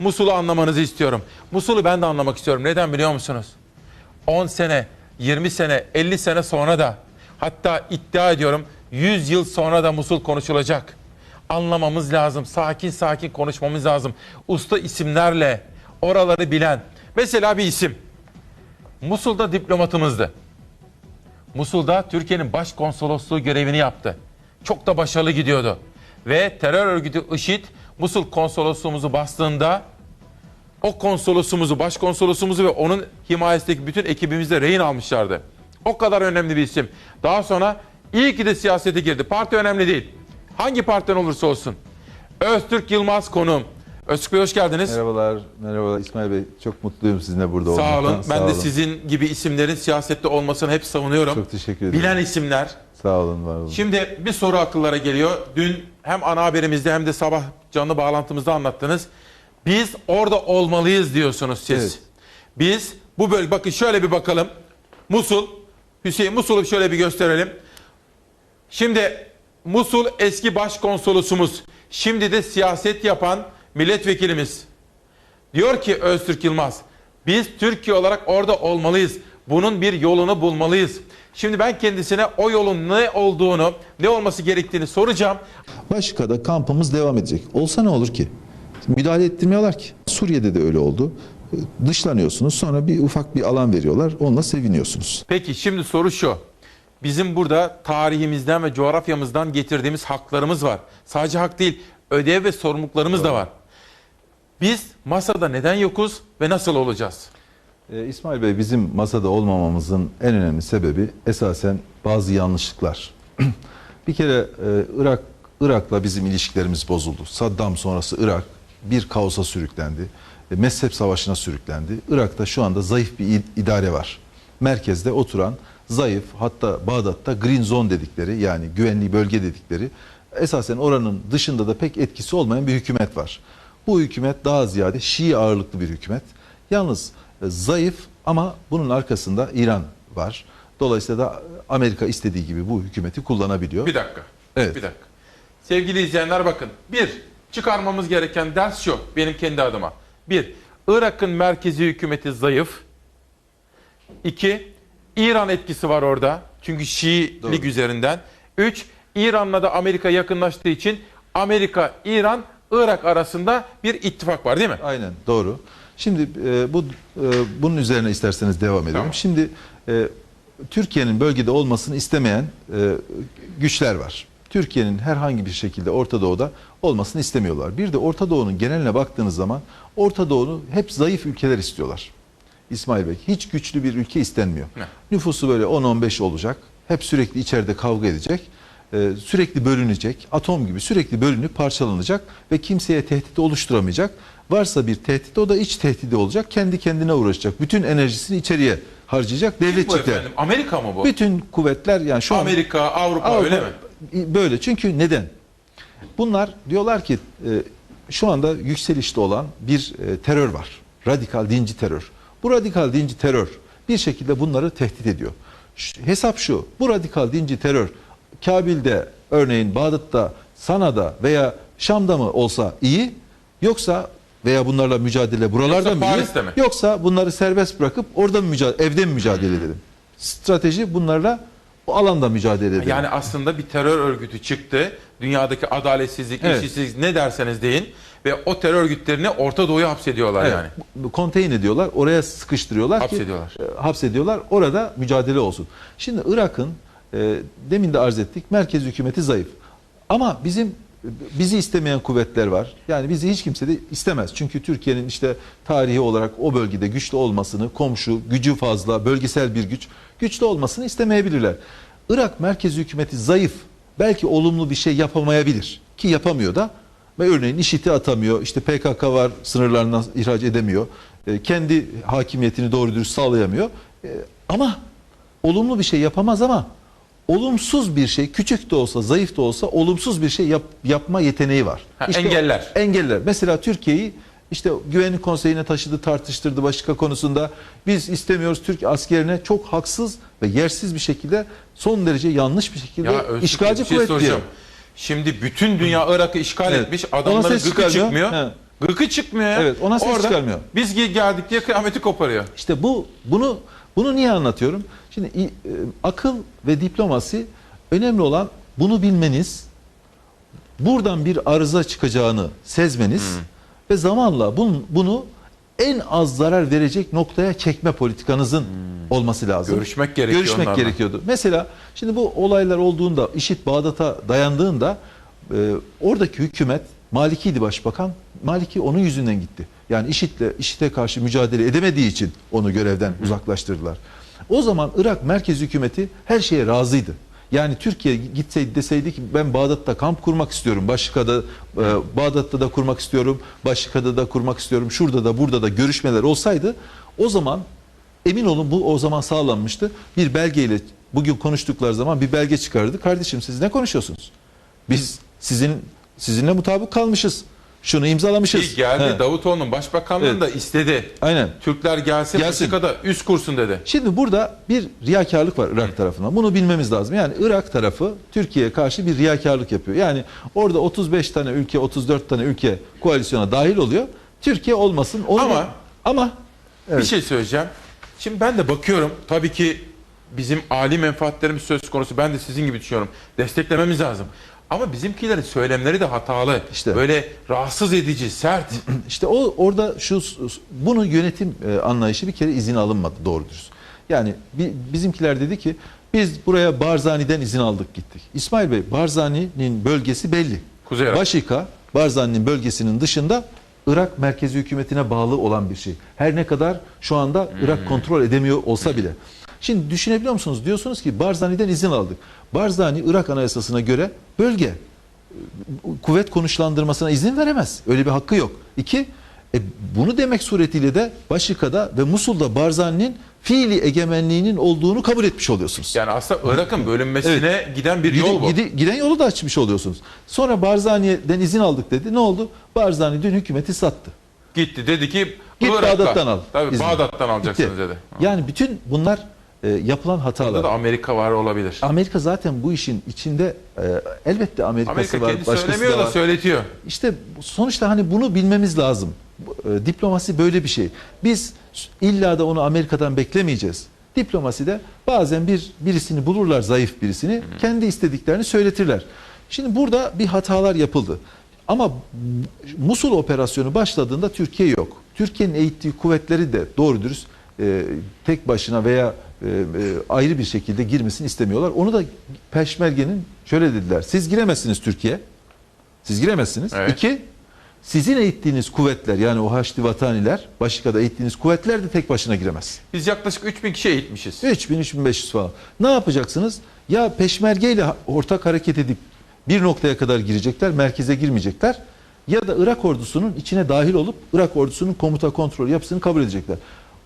Musul'u anlamanızı istiyorum. Musul'u ben de anlamak istiyorum. Neden biliyor musunuz? 10 sene, 20 sene, 50 sene sonra da hatta iddia ediyorum 100 yıl sonra da Musul konuşulacak. Anlamamız lazım. Sakin sakin konuşmamız lazım. Usta isimlerle oraları bilen. Mesela bir isim. Musul'da diplomatımızdı. Musul'da Türkiye'nin başkonsolosluğu görevini yaptı. Çok da başarılı gidiyordu. Ve terör örgütü IŞİD Musul konsolosluğumuzu bastığında o konsolosumuzu, başkonsolosumuzu ve onun himayesindeki bütün ekibimizi de rehin almışlardı. O kadar önemli bir isim. Daha sonra iyi ki de siyasete girdi. Parti önemli değil. Hangi partiden olursa olsun. Öztürk Yılmaz konuğum. Öztürk Bey hoş geldiniz. Merhabalar, merhabalar İsmail Bey. Çok mutluyum sizinle burada Sağ olmaktan. olun. Ben de sizin gibi isimlerin siyasette olmasını hep savunuyorum. Çok teşekkür ederim. Bilen isimler. Sağ olun, var olun. Şimdi bir soru akıllara geliyor. Dün hem ana haberimizde hem de sabah canlı bağlantımızda anlattınız. Biz orada olmalıyız diyorsunuz siz. Evet. Biz bu bölge bakın şöyle bir bakalım. Musul, Hüseyin Musul'u şöyle bir gösterelim. Şimdi Musul eski başkonsolosumuz, şimdi de siyaset yapan milletvekilimiz. Diyor ki Öztürk Yılmaz, biz Türkiye olarak orada olmalıyız. Bunun bir yolunu bulmalıyız. Şimdi ben kendisine o yolun ne olduğunu, ne olması gerektiğini soracağım. Başka'da kampımız devam edecek. Olsa ne olur ki? Müdahale ettirmiyorlar ki. Suriye'de de öyle oldu. Dışlanıyorsunuz sonra bir ufak bir alan veriyorlar. Onunla seviniyorsunuz. Peki şimdi soru şu. Bizim burada tarihimizden ve coğrafyamızdan getirdiğimiz haklarımız var. Sadece hak değil, ödev ve sorumluluklarımız da var. Biz masada neden yokuz ve nasıl olacağız? Ee, İsmail Bey bizim masada olmamamızın en önemli sebebi esasen bazı yanlışlıklar. bir kere e, Irak Irak'la bizim ilişkilerimiz bozuldu. Saddam sonrası Irak bir kaosa sürüklendi. E, mezhep savaşına sürüklendi. Irak'ta şu anda zayıf bir idare var. Merkezde oturan zayıf hatta Bağdat'ta green zone dedikleri yani güvenli bölge dedikleri esasen oranın dışında da pek etkisi olmayan bir hükümet var. Bu hükümet daha ziyade Şii ağırlıklı bir hükümet. Yalnız e, zayıf ama bunun arkasında İran var. Dolayısıyla da Amerika istediği gibi bu hükümeti kullanabiliyor. Bir dakika. Evet. Bir dakika. Sevgili izleyenler bakın. Bir, çıkarmamız gereken ders şu benim kendi adıma. Bir, Irak'ın merkezi hükümeti zayıf. İki, İran etkisi var orada. Çünkü Şiilik Doğru. üzerinden. Üç, İran'la da Amerika yakınlaştığı için Amerika, İran, Irak arasında bir ittifak var değil mi? Aynen doğru. Şimdi e, bu e, bunun üzerine isterseniz devam edelim. Tamam. Şimdi e, Türkiye'nin bölgede olmasını istemeyen e, güçler var. Türkiye'nin herhangi bir şekilde Orta Doğu'da olmasını istemiyorlar. Bir de Orta Doğu'nun geneline baktığınız zaman Orta Doğu'nu hep zayıf ülkeler istiyorlar. İsmail Bey hiç güçlü bir ülke istenmiyor. Ne? Nüfusu böyle 10-15 olacak. Hep sürekli içeride kavga edecek. e, sürekli bölünecek. Atom gibi sürekli bölünüp parçalanacak ve kimseye tehdit oluşturamayacak. Varsa bir tehdit o da iç tehdidi olacak. Kendi kendine uğraşacak. Bütün enerjisini içeriye harcayacak devletçikler. Amerika mı bu? Bütün kuvvetler yani şu an Amerika, Avrupa, Avrupa- öyle mi? Böyle çünkü neden? Bunlar diyorlar ki e, şu anda yükselişte olan bir e, terör var. Radikal dinci terör. Bu radikal dinci terör bir şekilde bunları tehdit ediyor. Hesap şu. Bu radikal dinci terör Kabil'de örneğin Bağdat'ta, Sana'da veya Şam'da mı olsa iyi yoksa veya bunlarla mücadele buralarda mı iyi? Mi? Yoksa bunları serbest bırakıp orada mı mücadele, evde mi mücadele edelim? Strateji bunlarla o alanda mücadele edelim. Yani aslında bir terör örgütü çıktı. Dünyadaki adaletsizlik, Evet. eşitsizlik ne derseniz deyin. Ve o terör örgütlerini Orta Doğu'ya hapsediyorlar Evet, yani. bu- Konteyn ediyorlar. Oraya sıkıştırıyorlar Hapsediyorlar. ki e, hapsediyorlar. Orada mücadele olsun. Şimdi Irak'ın e, demin de arz ettik merkez hükümeti zayıf. Ama bizim bizi istemeyen kuvvetler var. Yani bizi hiç kimse de istemez. Çünkü Türkiye'nin işte tarihi olarak o bölgede güçlü olmasını, komşu, gücü fazla, bölgesel bir güç, güçlü olmasını istemeyebilirler. Irak merkez hükümeti zayıf. Belki olumlu bir şey yapamayabilir. Ki yapamıyor da. Ve örneğin IŞİD'i atamıyor. İşte PKK var sınırlarından ihraç edemiyor. E, kendi hakimiyetini doğru dürüst sağlayamıyor. E, ama olumlu bir şey yapamaz ama olumsuz bir şey küçük de olsa zayıf da olsa olumsuz bir şey yap- yapma yeteneği var. Ha, engeller. o- engeller. Mesela Türkiye'yi işte Güvenlik Konseyi'ne taşıdı, tartıştırdı başka konusunda. Biz istemiyoruz Türk askerine çok haksız ve yersiz bir şekilde son derece yanlış bir şekilde Ya Öztürk, işgalci şey kuvvet diyor. Şimdi bütün dünya Irak'ı işgal Evet. etmiş. Adamların gıkı çıkarmıyor. çıkmıyor. He. Gıkı çıkmıyor. Evet, ona ses Orada çıkarmıyor. Biz ge- geldik diye kıyameti koparıyor. İşte bu bunu bunu niye anlatıyorum? Şimdi e, akıl ve diplomasi önemli olan bunu bilmeniz, buradan bir arıza çıkacağını sezmeniz ve zamanla bunu, bunu en az zarar verecek noktaya çekme politikanızın olması lazım. Görüşmek gerekiyor Görüşmek onlarla. gerekiyordu. Mesela şimdi bu olaylar olduğunda, işit Bağdat'a dayandığında e, oradaki hükümet Maliki'ydi başbakan. Maliki onun yüzünden gitti. Yani IŞİD'le IŞİD'e karşı mücadele edemediği için onu görevden uzaklaştırdılar. O zaman Irak merkez hükümeti her şeye razıydı. Yani Türkiye gitseydi deseydi ki ben Bağdat'ta kamp kurmak istiyorum. Başka'da e, Bağdat'ta da kurmak istiyorum. Başka'da da kurmak istiyorum. Şurada da burada da görüşmeler olsaydı o zaman emin olun bu o zaman sağlanmıştı. Bir belgeyle bugün konuştukları zaman bir belge çıkardı. Kardeşim siz ne konuşuyorsunuz? Biz sizin sizinle mutabık kalmışız. Şunu imzalamışız. Ki geldi He. Davutoğlu'nun başbakanlığını da istedi. Aynen. Türkler gelsin, Gelsin. Meksika'da üst kursun dedi. Şimdi burada bir riyakarlık var Irak tarafından. Bunu bilmemiz lazım. Yani Irak tarafı Türkiye'ye karşı bir riyakarlık yapıyor. Yani orada 35 tane ülke, 34 tane ülke koalisyona dahil oluyor. Türkiye olmasın. Onu Ama- ama. Bir şey söyleyeceğim. Şimdi ben de bakıyorum. Tabii ki bizim âli menfaatlerimiz söz konusu. Ben de sizin gibi düşünüyorum. Desteklememiz lazım. Ama bizimkilerin söylemleri de hatalı. İşte. Böyle rahatsız edici, sert. İşte o orada şu bunu yönetim e, anlayışı bir kere izin alınmadı doğru dürüst. Yani bi- bizimkiler dedi ki biz buraya Barzani'den izin aldık gittik. İsmail Bey Barzani'nin bölgesi belli. Kuzey Irak. Başika Barzani'nin bölgesinin dışında Irak merkezi hükümetine bağlı olan bir şey. Her ne kadar şu anda Irak kontrol edemiyor olsa bile. Şimdi düşünebiliyor musunuz? Diyorsunuz ki Barzani'den izin aldık. Barzani Irak Anayasası'na göre bölge kuvvet konuşlandırmasına izin veremez. Öyle bir hakkı yok. İki, e, bunu demek suretiyle de Başika'da ve Musul'da Barzani'nin fiili egemenliğinin olduğunu kabul etmiş oluyorsunuz. Yani aslında Irak'ın bölünmesine giden bir Gidi- yol bu. gidi- giden yolu da açmış oluyorsunuz. Sonra Barzani'den izin aldık dedi. Ne oldu? Barzani dün hükümeti sattı. Gitti dedi ki Git Irak'ta. Bağdat'tan al. Tabii izni. Bağdat'tan alacaksınız Gitti. dedi. Yani bütün bunlar e, yapılan hatalar. da Amerika var olabilir. Amerika zaten bu işin içinde e, elbette Amerika'sı Amerika var, kendi başkası söylemiyor da da söyletiyor. İşte sonuçta hani bunu bilmemiz lazım. E, Diplomasi böyle bir şey. Biz illa da onu Amerika'dan beklemeyeceğiz. Diplomaside bazen bir birisini bulurlar zayıf birisini kendi istediklerini söyletirler. Şimdi burada bir hatalar yapıldı. Ama Musul operasyonu başladığında Türkiye yok. Türkiye'nin eğittiği kuvvetleri de doğru dürüst e, tek başına veya ayrı bir şekilde girmesini istemiyorlar. Onu da Peşmerge'nin şöyle dediler. Siz giremezsiniz Türkiye. Siz giremezsiniz. Evet. İki, sizin eğittiğiniz kuvvetler yani o Haçlı Vataniler, Başika'da eğittiğiniz kuvvetler de tek başına giremez. Biz yaklaşık 3000 kişi eğitmişiz. 3000-3500 falan. Ne yapacaksınız? Ya peşmergeyle ortak hareket edip bir noktaya kadar girecekler, merkeze girmeyecekler. Ya da Irak ordusunun içine dahil olup Irak ordusunun komuta kontrol yapısını kabul edecekler.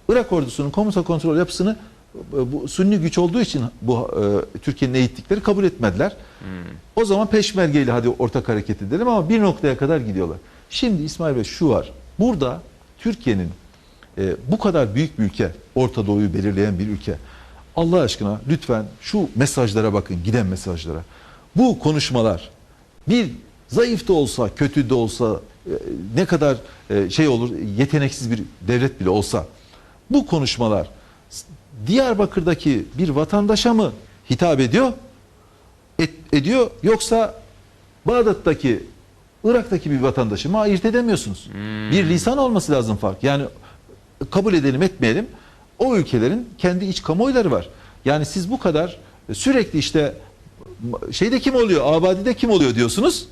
Irak ordusunun komuta kontrol yapısını e, bu Sünni güç olduğu için bu e, Türkiye'nin eğittikleri kabul etmediler. O zaman peşmergeyle hadi ortak hareket edelim ama bir noktaya kadar gidiyorlar. Şimdi İsmail Bey şu var. Burada Türkiye'nin e, bu kadar büyük bir ülke, Orta Doğu'yu belirleyen bir ülke. Allah aşkına lütfen şu mesajlara bakın, giden mesajlara. Bu konuşmalar bir zayıf da olsa, kötü de olsa, e, ne kadar e, şey olur, yeteneksiz bir devlet bile olsa bu konuşmalar Diyarbakır'daki bir vatandaşa mı hitap ediyor? Et- ediyor yoksa Bağdat'taki Irak'taki bir vatandaşı mı ayırt edemiyorsunuz. Bir lisan olması lazım fark. Yani kabul edelim etmeyelim o ülkelerin kendi iç kamuoyları var. Yani siz bu kadar sürekli işte şeyde kim oluyor, Abadi'de kim oluyor diyorsunuz.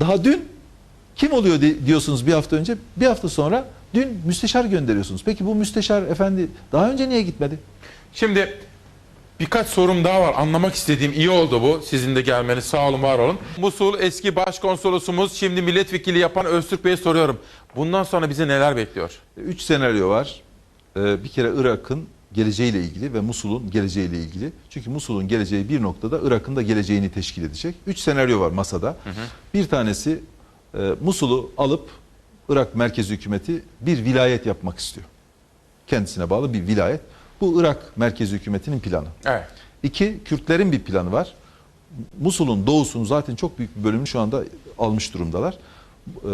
Daha dün kim oluyor di- diyorsunuz bir hafta önce. Bir hafta sonra dün müsteşar gönderiyorsunuz. Peki bu müsteşar efendi daha önce niye gitmedi? Şimdi birkaç sorum daha var. Anlamak istediğim iyi oldu bu. Sizin de gelmeniz sağ olun var olun. Musul eski başkonsolosumuz şimdi milletvekili yapan Öztürk Bey'e soruyorum. Bundan sonra bizi neler bekliyor? Üç senaryo var. Ee, Bir kere Irak'ın geleceğiyle ilgili ve Musul'un geleceğiyle ilgili. Çünkü Musul'un geleceği bir noktada Irak'ın da geleceğini teşkil edecek. Üç senaryo var masada. Bir tanesi e, Musul'u alıp Irak merkezi hükümeti bir vilayet yapmak istiyor. Kendisine bağlı bir vilayet. Bu Irak merkezi hükümetinin planı. Evet. İki, Kürtlerin bir planı var. Musul'un doğusunu zaten çok büyük bir bölümünü şu anda almış durumdalar. e,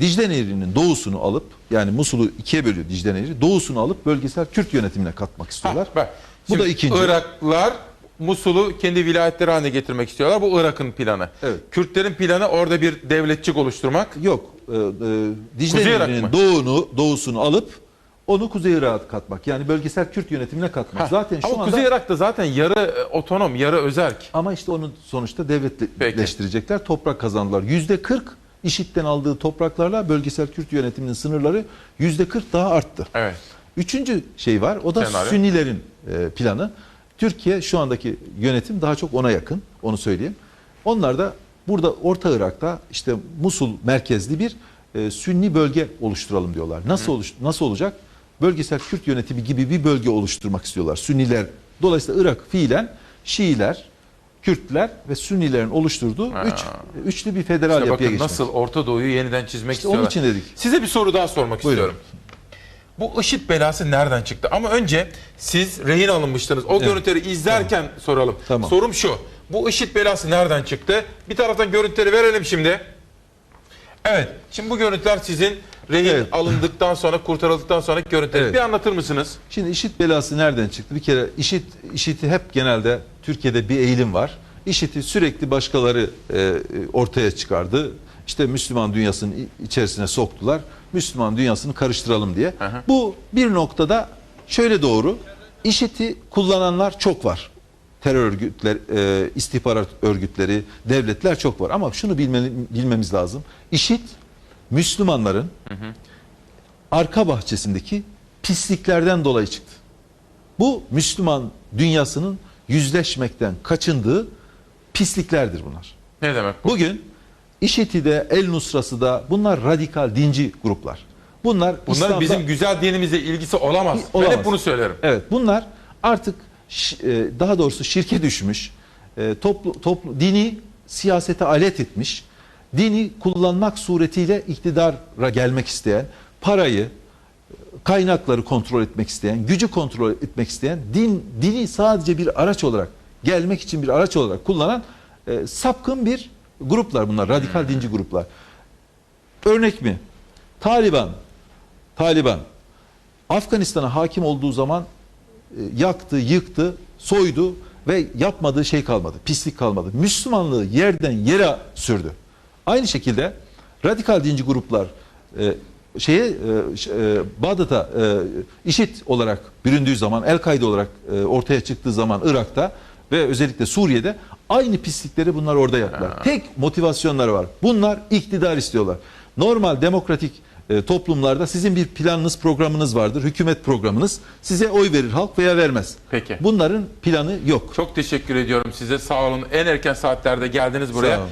Dicle Nehri'nin doğusunu alıp yani Musul'u ikiye bölüyor Dicle Nehri. Doğusunu alıp bölgesel Kürt yönetimine katmak istiyorlar. Ha, bak. Bu Şimdi da ikinci. Iraklılar Musul'u kendi vilayetleri haline getirmek istiyorlar. Bu Irak'ın planı. Evet. Kürtlerin planı orada bir devletçik oluşturmak. Yok. E, e, Dicle Kuzey Irak Nehri'nin mı? doğunu, doğusunu alıp onu Kuzey Irak'a katmak. Yani bölgesel Kürt yönetimine katmak. Zaten şu Ama anda Kuzey Irak'ta zaten yarı e, otonom, yarı özerk. ama işte onu sonuçta devletleştirecekler. Toprak kazandılar. Yüzde 40 IŞİD'den aldığı topraklarla bölgesel Kürt yönetiminin sınırları yüzde 40 daha arttı. Evet. Üçüncü şey var. O da Senaryo. Sünnilerin e, planı. Türkiye şu andaki yönetim daha çok ona yakın. Onu söyleyeyim. Onlar da burada Orta Irak'ta işte Musul merkezli bir e, Sünni bölge oluşturalım diyorlar. Nasıl oluş nasıl olacak? Bölgesel Kürt yönetimi gibi bir bölge oluşturmak istiyorlar. Sünniler dolayısıyla Irak fiilen Şiiler, Kürtler ve Sünnilerin oluşturduğu üç, üçlü bir federal İşte yapıya bakın geçmek. nasıl Orta Doğu'yu yeniden çizmek İşte onun istiyorlar. için dedik. Size bir soru daha sormak Buyurun. istiyorum. Bu IŞİD belası nereden çıktı? Ama önce siz rehin alınmıştınız. O görüntüleri izlerken soralım. Tamam. Sorum şu. Bu IŞİD belası nereden çıktı? Bir taraftan görüntüleri verelim şimdi. Evet. Şimdi bu görüntüler sizin rehin Evet. alındıktan sonra, kurtarıldıktan sonra görüntüleri. Evet. Bir anlatır mısınız? Şimdi IŞİD belası nereden çıktı? Bir kere IŞİD, IŞİD'i hep genelde Türkiye'de bir eğilim var. IŞİD'i sürekli başkaları e, ortaya çıkardı. İşte Müslüman dünyasının içerisine soktular. Müslüman dünyasını karıştıralım diye. Aha. Bu bir noktada şöyle doğru. IŞİD'i kullananlar çok var. Terör örgütler, e, istihbarat örgütleri, devletler çok var. Ama şunu bilmeli, bilmemiz lazım. IŞİD Müslümanların arka bahçesindeki pisliklerden dolayı çıktı. Bu Müslüman dünyasının yüzleşmekten kaçındığı pisliklerdir bunlar. Ne demek bu? Bugün IŞİD'i de El Nusra'sı da bunlar radikal dinci gruplar. Bunlar Bunların İslam'da- bizim güzel dinimizle ilgisi olamaz. Ben Olamaz. hep bunu söylerim. Evet bunlar artık daha doğrusu şirke düşmüş, e, toplu, toplu dini siyasete alet etmiş, dini kullanmak suretiyle iktidara gelmek isteyen, parayı, kaynakları kontrol etmek isteyen, gücü kontrol etmek isteyen, din dini sadece bir araç olarak gelmek için bir araç olarak kullanan e, sapkın bir gruplar bunlar, radikal dinci gruplar. Örnek mi? Taliban, Taliban Afganistan'a hakim olduğu zaman e, yaktı, yıktı, soydu ve yapmadığı şey kalmadı. Pislik kalmadı. Müslümanlığı yerden yere sürdü. Aynı şekilde radikal dinci gruplar e, şeye e, e, Bağdat'a e, IŞİD olarak büründüğü zaman, El-Kaide olarak e, ortaya çıktığı zaman Irak'ta ve özellikle Suriye'de aynı pislikleri bunlar orada yaptılar. Tek motivasyonları var. Bunlar iktidar istiyorlar. Normal demokratik e, toplumlarda sizin bir planınız, programınız vardır. Hükümet programınız. Size oy verir halk veya vermez. Peki. Bunların planı yok. Çok teşekkür ediyorum size. Sağ olun. En erken saatlerde geldiniz buraya. olun.